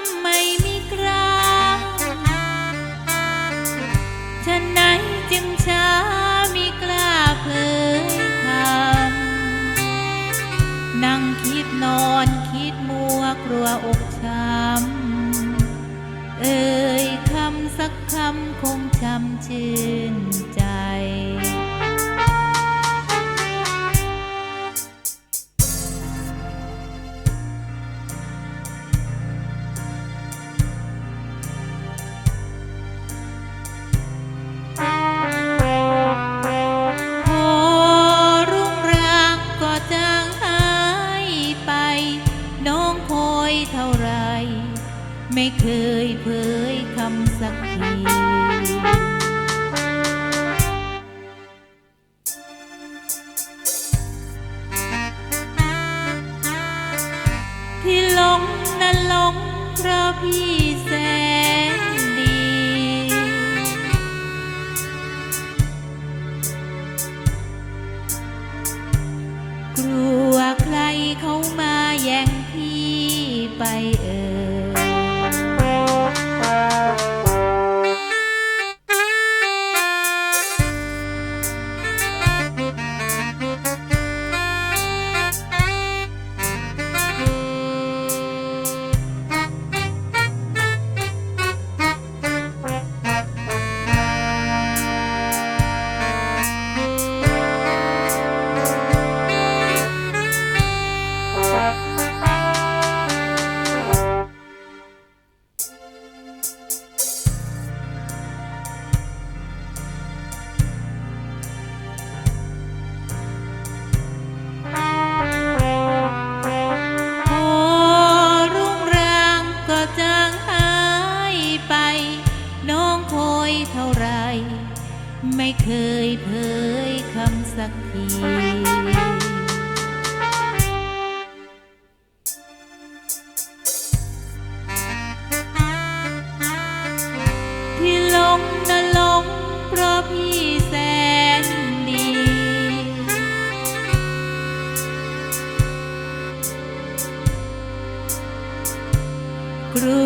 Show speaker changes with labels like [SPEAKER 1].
[SPEAKER 1] ำไม่มีกลางฉะนั้นจึงช้ามีกล้าเผยคำนั่งคิดนอนคิดมัวกลัวอกช้ำเอ่ยคำสักคำคงช้ำชื่นใจ ไร ไม่เคยเผยคำสักทีที่หลงนั้นหลงเพราะพี่แสน ไม่เคยเผยคำสักทีที่หลงนะหลงเพราะพี่แสนดีครู